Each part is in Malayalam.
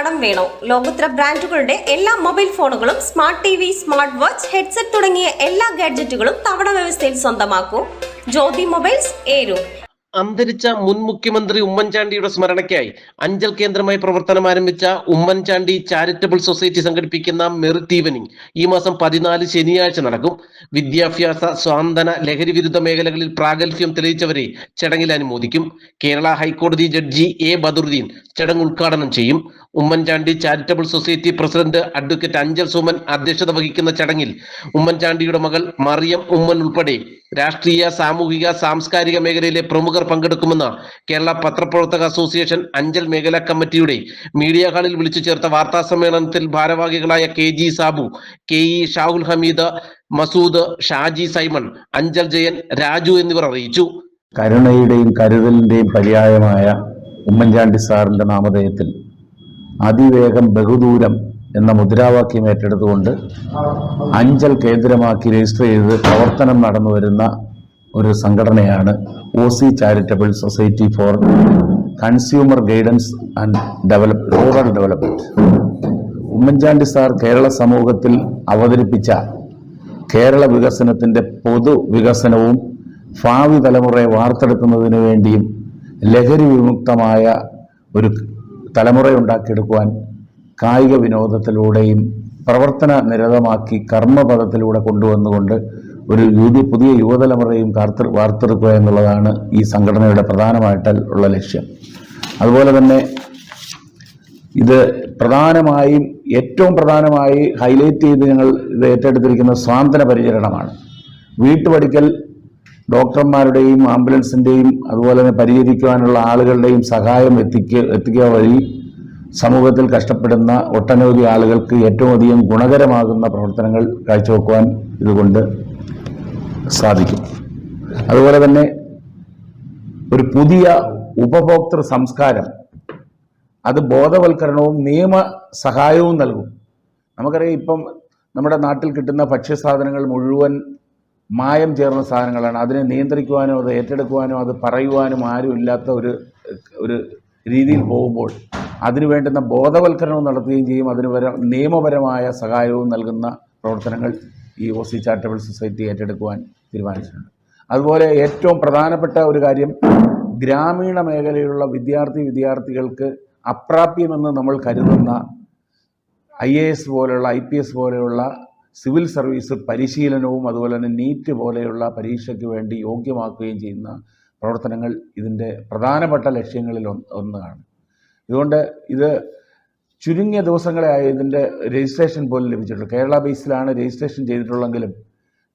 കടം വേണോ? ലോകോത്തര ബ്രാൻഡുകളുടെ എല്ലാ മൊബൈൽ ഫോണുകളും smart T V smart watch headset തുടങ്ങിയ എല്ലാ ഗാഡ്ജറ്റുകളും തവണ വ്യവസ്ഥയിൽ സ്വന്തമാക്കൂ. ജ്യോതി മൊബൈൽസ് ഏരു. അന്തരിച്ച മുൻ മുഖ്യമന്ത്രി ഉമ്മൻചാണ്ടിയുടെ സ്മരണയ്ക്കായി അഞ്ചൽ കേന്ദ്രമായി പ്രവർത്തനം ആരംഭിച്ച ഉമ്മൻചാണ്ടി ചാരിറ്റബിൾ സൊസൈറ്റി സംഘടിപ്പിക്കുന്ന മെറിറ്റ് ഈവനിംഗ് ഈ മാസം പതിനാല് ശനിയാഴ്ച നടക്കും. വിദ്യാഭ്യാസ സ്വാന്തന ലഹരി വിരുദ്ധ മേഖലകളിൽ പ്രാഗൽഭ്യം തെളിയിച്ചവരെ ചടങ്ങിൽ അനുമോദിക്കും. കേരള ഹൈക്കോടതി ജഡ്ജി എ ബദറുദ്ദീൻ ചടങ്ങ് ഉദ്ഘാടനം ചെയ്യും. Oommen Chandy charitable society president advocate Anchal Suman അധ്യക്ഷത വഹിക്കുന്ന ചടങ്ങിൽ ഉമ്മൻചാണ്ടിയുടെ മകൾ മറിയം ഉമ്മൻ ഉൾപ്പെടെ രാഷ്ട്രീയ സാമൂഹിക സാംസ്കാരിക മേഖലയിലെ പ്രമുഖർ പങ്കെടുക്കുമെന്ന് കേരള പത്രപ്രവർത്തക അസോസിയേഷൻ അഞ്ചൽ മേഖലാ കമ്മിറ്റിയുടെ മീഡിയ ഹാളിൽ വിളിച്ചു ചേർത്ത വാർത്താ സമ്മേളനത്തിൽ ഭാരവാഹികളായ K G Sabu K E Shahul Hameed Masood Shaji Simon Anchal Jayan Raju എന്നിവർ അറിയിച്ചു. കരുണയുടെയും കരുതലിന്റെയും പര്യായമായ ഉമ്മൻചാണ്ടി സാറിന്റെ നാമധേയത്തിൽ അതിവേഗം ബഹുദൂരം എന്ന മുദ്രാവാക്യം ഏറ്റെടുത്തുകൊണ്ട് അഞ്ചൽ കേന്ദ്രമാക്കി രജിസ്റ്റർ ചെയ്ത് പ്രവർത്തനം നടന്നു വരുന്ന ഒരു സംഘടനയാണ് O C charitable society for consumer guidance and develop rural development Oommen Chandy sir Kerala സമൂഹത്തിൽ അവതരിപ്പിച്ച കേരള വികസനത്തിന്റെ പൊതു വികസനവും ഭാവി തലമുറയെ വാർത്തെടുക്കുന്നതിന് വേണ്ടിയും ലഹരി വിമുക്തമായ ഒരു തലമുറ ഉണ്ടാക്കിയെടുക്കുവാൻ കായിക വിനോദത്തിലൂടെയും പ്രവർത്തന നിരതമാക്കി കർമ്മപഥത്തിലൂടെ കൊണ്ടുവന്നുകൊണ്ട് ഒരു യുവതി പുതിയ യുവതലമുറയും കാർത്ത് വാർത്തെടുക്കുക എന്നുള്ളതാണ് ഈ സംഘടനയുടെ പ്രധാനമായിട്ട് ഉള്ള ലക്ഷ്യം. അതുപോലെ തന്നെ ഇത് പ്രധാനമായും ഏറ്റവും പ്രധാനമായി ഹൈലൈറ്റ് ചെയ്ത് ഞങ്ങൾ ഇത് ഏറ്റെടുത്തിരിക്കുന്ന സ്വാന്തന പരിചരണമാണ് വീട്ടുപടിക്കൽ ഡോക്ടർമാരുടെയും ആംബുലൻസിന്റെയും അതുപോലെ തന്നെ പരിഹരിക്കുവാനുള്ള ആളുകളുടെയും സഹായം എത്തിക്കുക എത്തിക്കുക വഴി സമൂഹത്തിൽ കഷ്ടപ്പെടുന്ന ഒട്ടനവധി ആളുകൾക്ക് ഏറ്റവും അധികം ഗുണകരമാകുന്ന പ്രവർത്തനങ്ങൾ കാഴ്ചവെക്കുവാൻ ഇതുകൊണ്ട് സാധിക്കും. അതുപോലെ തന്നെ ഒരു പുതിയ ഉപഭോക്തൃ സംസ്കാരം അത് ബോധവൽക്കരണവും നിയമ സഹായവും നൽകും. നമുക്കറിയാം ഇപ്പം നമ്മുടെ നാട്ടിൽ കിട്ടുന്ന ഭക്ഷ്യസാധനങ്ങൾ മുഴുവൻ മായം ചേർന്ന സാധനങ്ങളാണ്. അതിനെ നിയന്ത്രിക്കുവാനോ അത് ഏറ്റെടുക്കുവാനോ അത് പറയുവാനും ആരും ഇല്ലാത്ത ഒരു ഒരു രീതിയിൽ പോകുമ്പോൾ അതിനു വേണ്ടുന്ന ബോധവൽക്കരണവും നടത്തുകയും ചെയ്യും. അതിന് നിയമപരമായ സഹായവും നൽകുന്ന പ്രവർത്തനങ്ങൾ ഈ ഒ സി ചാരിറ്റബിൾ സൊസൈറ്റി ഏറ്റെടുക്കുവാൻ തീരുമാനിച്ചിട്ടുണ്ട്. അതുപോലെ ഏറ്റവും പ്രധാനപ്പെട്ട ഒരു കാര്യം ഗ്രാമീണ മേഖലയിലുള്ള വിദ്യാർത്ഥി വിദ്യാർത്ഥികൾക്ക് അപ്രാപ്യമെന്ന് നമ്മൾ കരുതുന്ന ഐ എ എസ് പോലെയുള്ള ഐ പി എസ് പോലെയുള്ള സിവിൽ സർവീസ് പരിശീലനവും അതുപോലെ തന്നെ നീറ്റ് പോലെയുള്ള പരീക്ഷയ്ക്ക് വേണ്ടി യോഗ്യമാക്കുകയും ചെയ്യുന്ന പ്രവർത്തനങ്ങൾ ഇതിന്റെ പ്രധാനപ്പെട്ട ലക്ഷ്യങ്ങളിൽ ഒന്ന് ഒന്നാണ്. ഇതുകൊണ്ട് ഇത് ചുരുങ്ങിയ ദിവസങ്ങളെ ആയി ഇതിന്റെ രജിസ്ട്രേഷൻ പോലും ലഭിച്ചിട്ടുള്ളൂ കേരള ബേസിലാണ് രജിസ്ട്രേഷൻ ചെയ്തിട്ടുള്ളെങ്കിലും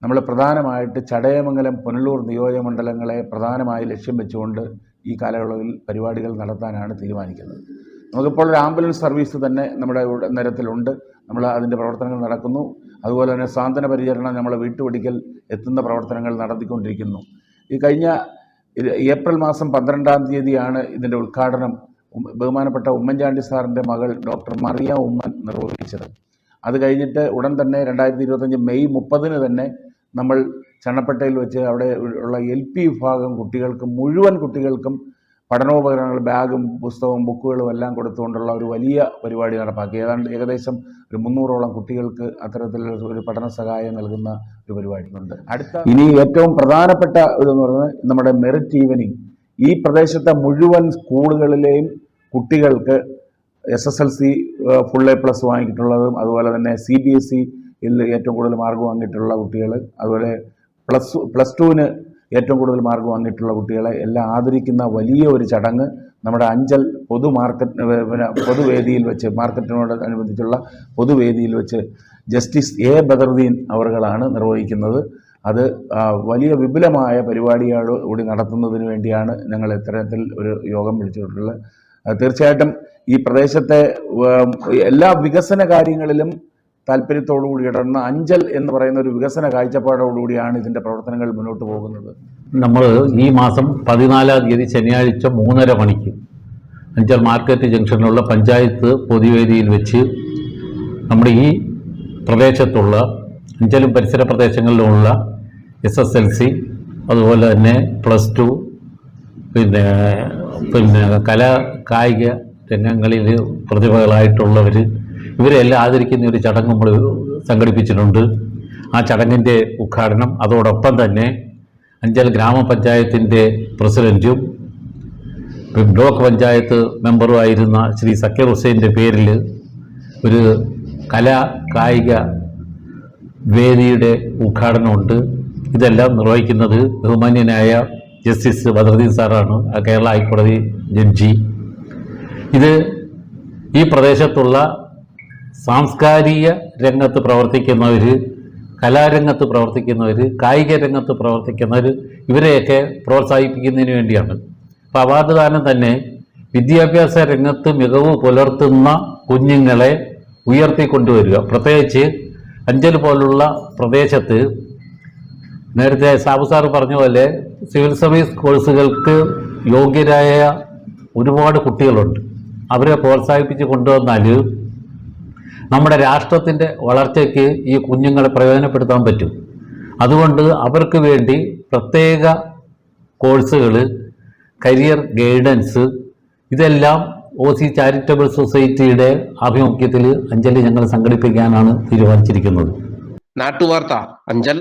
നമ്മൾ പ്രധാനമായിട്ട് ചടയമംഗലം പുനലൂർ നിയോജകമണ്ഡലങ്ങളെ പ്രധാനമായി ലക്ഷ്യം വെച്ചുകൊണ്ട് ഈ കാലയളവിൽ പരിപാടികൾ നടത്താനാണ് തീരുമാനിക്കുന്നത്. നമുക്കിപ്പോൾ ഒരു ആംബുലൻസ് സർവീസ് തന്നെ നമ്മുടെ നിരത്തിലുണ്ട് നമ്മൾ അതിന്റെ പ്രവർത്തനങ്ങൾ നടക്കുന്നു. അതുപോലെ തന്നെ സാന്ത്വന പരിചരണം നമ്മളെ വീട്ടുപടിക്കൽ എത്തുന്ന പ്രവർത്തനങ്ങൾ നടത്തിക്കൊണ്ടിരിക്കുന്നു. ഈ കഴിഞ്ഞ ഏപ്രിൽ മാസം പന്ത്രണ്ടാം തീയതിയാണ് ഇതിന്റെ ഉദ്ഘാടനം. ബഹുമാനപ്പെട്ട ഉമ്മൻചാണ്ടി സാറിന്റെ മകൾ ഡോക്ടർ മറിയ ഉമ്മൻ നിർവഹിച്ചത്. അത് കഴിഞ്ഞിട്ട് ഉടൻ തന്നെ രണ്ടായിരത്തി ഇരുപത്തഞ്ച് മെയ് മുപ്പതിന് തന്നെ നമ്മൾ ചണ്ണപ്പട്ടയിൽ വെച്ച് അവിടെ ഉള്ള എൽ പി വിഭാഗം കുട്ടികൾക്കും മുഴുവൻ കുട്ടികൾക്കും പഠനോപകരണങ്ങൾ ബാഗും പുസ്തകവും ബുക്കുകളും എല്ലാം കൊടുത്തുകൊണ്ടുള്ള ഒരു വലിയ പരിപാടി നടപ്പാക്കി. ഏതാണ്ട് ഏകദേശം ഒരു മുന്നൂറോളം കുട്ടികൾക്ക് അത്തരത്തിൽ ഒരു പഠന സഹായം നൽകുന്ന ഒരു പരിപാടിയുണ്ട്. അടുത്ത ഇനി ഏറ്റവും പ്രധാനപ്പെട്ട ഇതെന്ന് പറയുന്നത് നമ്മുടെ മെറിറ്റ് ഈവനിങ്. ഈ പ്രദേശത്തെ മുഴുവൻ സ്കൂളുകളിലെയും കുട്ടികൾക്ക് S S L C full A plus വാങ്ങിയിട്ടുള്ളതും അതുപോലെ തന്നെ സി ബി എസ് സിയിൽ ഏറ്റവും കൂടുതൽ മാർക്ക് വാങ്ങിയിട്ടുള്ള കുട്ടികൾ അതുപോലെ പ്ലസ് പ്ലസ് ടുവിന് ഏറ്റവും കൂടുതൽ മാർക്ക് വന്നിട്ടുള്ള കുട്ടികളെ എല്ലാം ആദരിക്കുന്ന വലിയ ഒരു ചടങ്ങ് നമ്മുടെ അഞ്ചൽ പൊതു മാർക്കറ്റ് പൊതുവേദിയിൽ വെച്ച് മാർക്കറ്റിനോട് അനുബന്ധിച്ചുള്ള പൊതുവേദിയിൽ വെച്ച് ജസ്റ്റിസ് എ. ബദറുദ്ദീൻ അവർകളാണ് നിർവഹിക്കുന്നത്. അത് വലിയ വിപുലമായ പരിപാടിയോട് കൂടി നടത്തുന്നതിന് വേണ്ടിയാണ് ഞങ്ങൾ ഇത്തരത്തിൽ ഒരു യോഗം വിളിച്ചിട്ടുള്ളത്. തീർച്ചയായിട്ടും ഈ പ്രദേശത്തെ എല്ലാ വികസന കാര്യങ്ങളിലും താല്പര്യത്തോടു കൂടി ഇടർന്ന അഞ്ചൽ എന്ന് പറയുന്ന ഒരു വികസന കാഴ്ചപ്പാടോടുകൂടിയാണ് ഇതിന്റെ പ്രവർത്തനങ്ങൾ മുന്നോട്ട് പോകുന്നത്. നമ്മൾ ഈ മാസം പതിനാലാം തീയതി ശനിയാഴ്ച മൂന്നര മണിക്ക് അഞ്ചൽ മാർക്കറ്റ് ജംഗ്ഷനിലുള്ള പഞ്ചായത്ത് പൊതുവേദിയിൽ വെച്ച് നമ്മുടെ ഈ പ്രദേശത്തുള്ള അഞ്ചലും പരിസര പ്രദേശങ്ങളിലുമുള്ള എസ് എസ് എൽ സി അതുപോലെ തന്നെ പ്ലസ് ടു പിന്നെ പിന്നെ കലാ കായിക രംഗങ്ങളിൽ പ്രതിഭകളായിട്ടുള്ളവർ ഇവരെല്ലാം ആദരിക്കുന്ന ഒരു ചടങ്ങ് നമ്മൾ സംഘടിപ്പിച്ചിട്ടുണ്ട്. ആ ചടങ്ങിന്റെ ഉദ്ഘാടനം അതോടൊപ്പം തന്നെ അഞ്ചൽ ഗ്രാമപഞ്ചായത്തിന്റെ പ്രസിഡന്റും ബ്ലോക്ക് പഞ്ചായത്ത് മെമ്പറുമായിരുന്ന ശ്രീ സക്കീർ ഹുസൈന്റെ പേരിൽ ഒരു കലാ കായിക വേദിയുടെ ഉദ്ഘാടനമുണ്ട്. ഇതെല്ലാം നിർവഹിക്കുന്നത് ബഹുമാന്യനായ ജസ്റ്റിസ് ബദറുദ്ദീൻ സാറാണ് കേരള ഹൈക്കോടതി ജഡ്ജി. ഇത് ഈ പ്രദേശത്തുള്ള സാംസ്കാരിക രംഗത്ത് പ്രവർത്തിക്കുന്നവർ കലാരംഗത്ത് പ്രവർത്തിക്കുന്നവർ കായിക രംഗത്ത് പ്രവർത്തിക്കുന്നവർ ഇവരെയൊക്കെ പ്രോത്സാഹിപ്പിക്കുന്നതിന് വേണ്ടിയാണ്. അപ്പോൾ അവാർഡ് ദാനം തന്നെ വിദ്യാഭ്യാസ രംഗത്ത് മികവ് പുലർത്തുന്ന കുഞ്ഞുങ്ങളെ ഉയർത്തിക്കൊണ്ടുവരിക. പ്രത്യേകിച്ച് അഞ്ചൽ പോലുള്ള പ്രദേശത്ത് നേരത്തെ സാബു സാർ പറഞ്ഞ പോലെ സിവിൽ സർവീസ് കോഴ്സുകൾക്ക് യോഗ്യരായ ഒരുപാട് കുട്ടികളുണ്ട്. അവരെ പ്രോത്സാഹിപ്പിച്ച് കൊണ്ടുവന്നാൽ നമ്മുടെ രാഷ്ട്രത്തിന്റെ വളർച്ചയ്ക്ക് ഈ കുഞ്ഞുങ്ങളെ പ്രയോജനപ്പെടുത്താൻ പറ്റും. അതുകൊണ്ട് അവർക്ക് വേണ്ടി പ്രത്യേക കോഴ്സുകൾ കരിയർ ഗൈഡൻസ് ഇതെല്ലാം ഒ സി ചാരിറ്റബിൾ സൊസൈറ്റിയുടെ ആഭിമുഖ്യത്തിൽ അഞ്ചലി ഞങ്ങൾ സംഘടിപ്പിക്കാനാണ് തീരുമാനിച്ചിരിക്കുന്നത്. നാട്ടുവാർത്ത അഞ്ചൽ